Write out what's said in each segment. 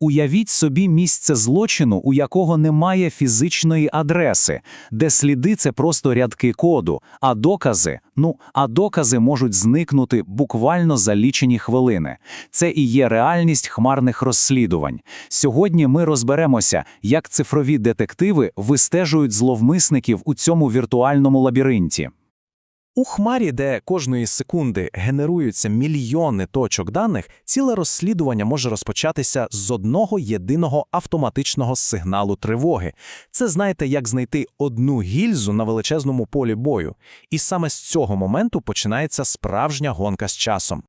Уявіть собі місце злочину, у якого немає фізичної адреси, де сліди це просто рядки коду, а докази, ну, а докази можуть зникнути буквально за лічені хвилини. Це і є реальність хмарних розслідувань. Сьогодні ми розберемося, як цифрові детективи вистежують зловмисників у цьому віртуальному лабіринті. У хмарі, де кожної секунди генеруються мільйони точок даних, ціле розслідування може розпочатися з одного єдиного автоматичного сигналу тривоги. Це знаєте, як знайти одну гільзу на величезному полі бою. І саме з цього моменту починається справжня гонка з часом.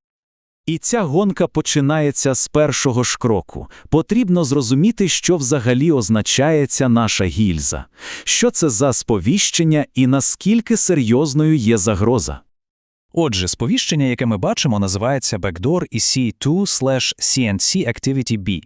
І ця гонка починається з першого ж кроку. Потрібно зрозуміти, що взагалі означає ця наша гільза, що це за сповіщення і наскільки серйозною є загроза. Отже, сповіщення, яке ми бачимо, називається Backdoor EC2/CNC Activity B.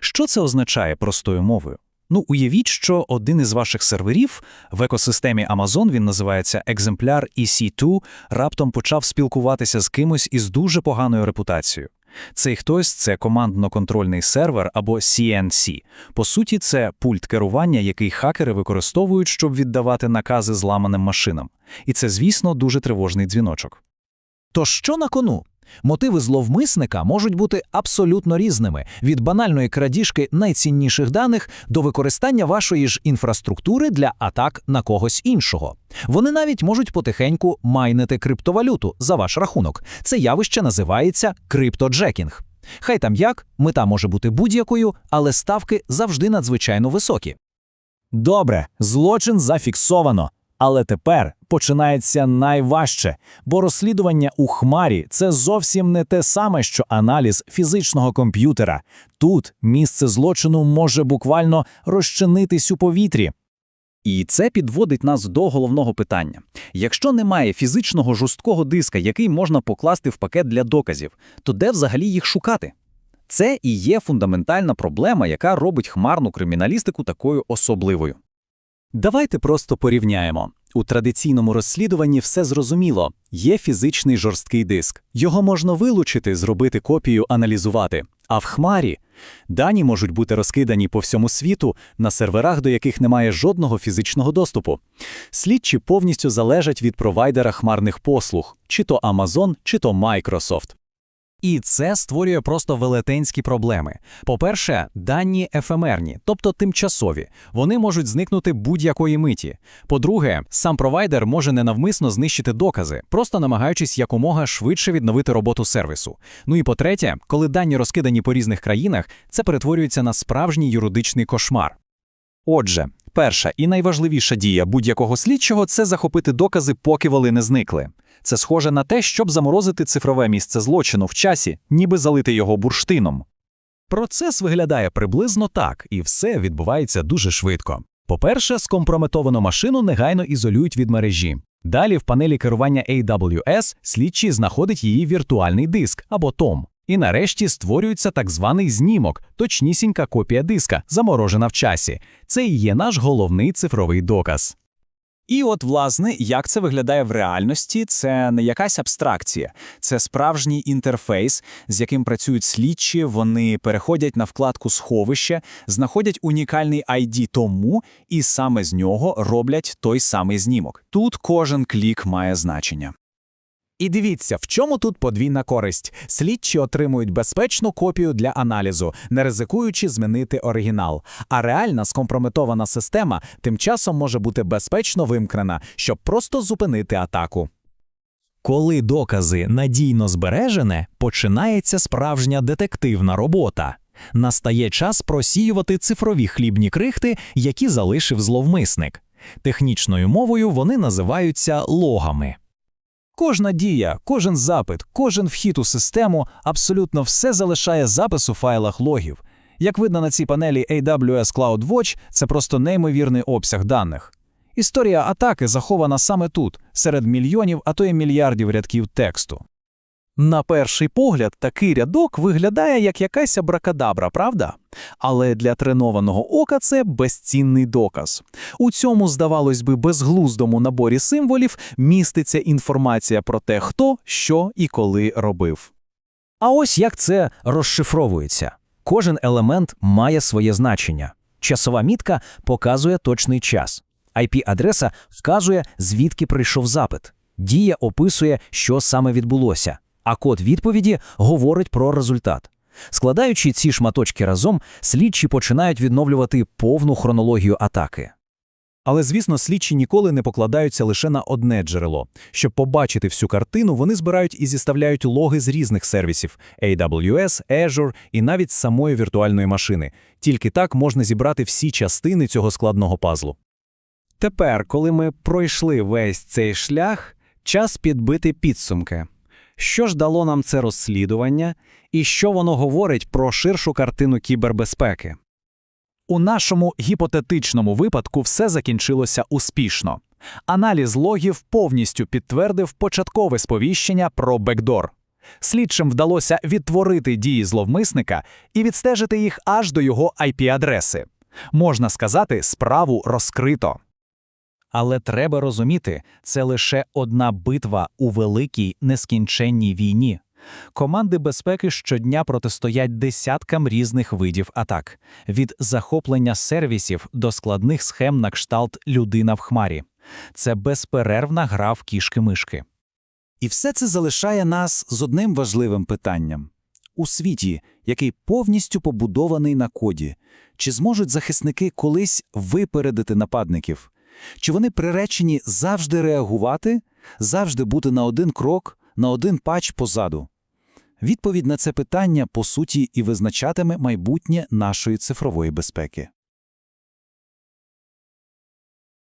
Що це означає простою мовою? Ну, уявіть, що один із ваших серверів в екосистемі Amazon, він називається екземпляр EC2, раптом почав спілкуватися з кимось із дуже поганою репутацією. Цей хтось це командно-контрольний сервер або CNC. По суті, це пульт керування, який хакери використовують, щоб віддавати накази зламаним машинам. І це, звісно, дуже тривожний дзвіночок. То що на кону? Мотиви зловмисника можуть бути абсолютно різними від банальної крадіжки найцінніших даних до використання вашої ж інфраструктури для атак на когось іншого. Вони навіть можуть потихеньку майнити криптовалюту за ваш рахунок. Це явище називається криптоджекінг. Хай там як, мета може бути будь-якою, але ставки завжди надзвичайно високі. Добре, злочин зафіксовано. Але тепер починається найважче, бо розслідування у хмарі це зовсім не те саме, що аналіз фізичного комп'ютера. Тут місце злочину може буквально розчинитись у повітрі. І це підводить нас до головного питання. Якщо немає фізичного жорсткого диска, який можна покласти в пакет для доказів, то де взагалі їх шукати? Це і є фундаментальна проблема, яка робить хмарну криміналістику такою особливою. Давайте просто порівняємо. У традиційному розслідуванні все зрозуміло. Є фізичний жорсткий диск. Його можна вилучити, зробити копію, аналізувати. А в хмарі дані можуть бути розкидані по всьому світу на серверах, до яких немає жодного фізичного доступу. Слідчі повністю залежать від провайдера хмарних послуг, чи то Amazon, чи то Microsoft. І це створює просто велетенські проблеми. По-перше, дані ефемерні, тобто тимчасові. Вони можуть зникнути будь-якої миті. По-друге, сам провайдер може ненавмисно знищити докази, просто намагаючись якомога швидше відновити роботу сервісу. Ну і по-третє, коли дані розкидані по різних країнах, це перетворюється на справжній юридичний кошмар. Отже, перша і найважливіша дія будь-якого слідчого це захопити докази, поки вони не зникли. Це схоже на те, щоб заморозити цифрове місце злочину в часі, ніби залити його бурштином. Процес виглядає приблизно так, і все відбувається дуже швидко. По-перше, скомпрометовану машину негайно ізолюють від мережі. Далі в панелі керування AWS слідчий знаходить її віртуальний диск або том. І нарешті створюється так званий знімок, точнісінька копія диска, заморожена в часі. Це і є наш головний цифровий доказ. І от, власне, як це виглядає в реальності, це не якась абстракція, це справжній інтерфейс, з яким працюють слідчі, вони переходять на вкладку сховище, знаходять унікальний ID тому, і саме з нього роблять той самий знімок. Тут кожен клік має значення. І дивіться, в чому тут подвійна користь. Слідчі отримують безпечну копію для аналізу, не ризикуючи змінити оригінал. А реальна скомпрометована система тим часом може бути безпечно вимкнена, щоб просто зупинити атаку. Коли докази надійно збережене, починається справжня детективна робота. Настає час просіювати цифрові хлібні крихти, які залишив зловмисник. Технічною мовою вони називаються логами. Кожна дія, кожен запит, кожен вхід у систему абсолютно все залишає запис у файлах логів. Як видно на цій панелі AWS CloudWatch, це просто неймовірний обсяг даних. Історія атаки захована саме тут, серед мільйонів, а то й мільярдів рядків тексту. На перший погляд, такий рядок виглядає як якась абракадабра, правда? Але для тренованого ока це безцінний доказ. У цьому, здавалось би, безглуздому наборі символів міститься інформація про те, хто, що і коли робив. А ось як це розшифровується. Кожен елемент має своє значення. Часова мітка показує точний час. IP-адреса вказує, звідки прийшов запит. Дія описує, що саме відбулося, а код відповіді говорить про результат. Складаючи ці шматочки разом, слідчі починають відновлювати повну хронологію атаки. Але, звісно, слідчі ніколи не покладаються лише на одне джерело. Щоб побачити всю картину, вони збирають і зіставляють логи з різних сервісів – AWS, Azure і навіть самої віртуальної машини. Тільки так можна зібрати всі частини цього складного пазлу. Тепер, коли ми пройшли весь цей шлях, час підбити підсумки. Що ж дало нам це розслідування, і що воно говорить про ширшу картину кібербезпеки? У нашому гіпотетичному випадку все закінчилося успішно. Аналіз логів повністю підтвердив початкове сповіщення про бекдор. Слідчим вдалося відтворити дії зловмисника і відстежити їх аж до його IP-адреси. Можна сказати, справу розкрито. Але треба розуміти, це лише одна битва у великій нескінченній війні. Команди безпеки щодня протистоять десяткам різних видів атак – від захоплення сервісів до складних схем на кшталт «людина в хмарі». Це безперервна гра в кішки-мишки. І все це залишає нас з одним важливим питанням. У світі, який повністю побудований на коді, чи зможуть захисники колись випередити нападників? Чи вони приречені завжди реагувати, завжди бути на один крок, на один пач позаду? Відповідь на це питання, по суті, і визначатиме майбутнє нашої цифрової безпеки.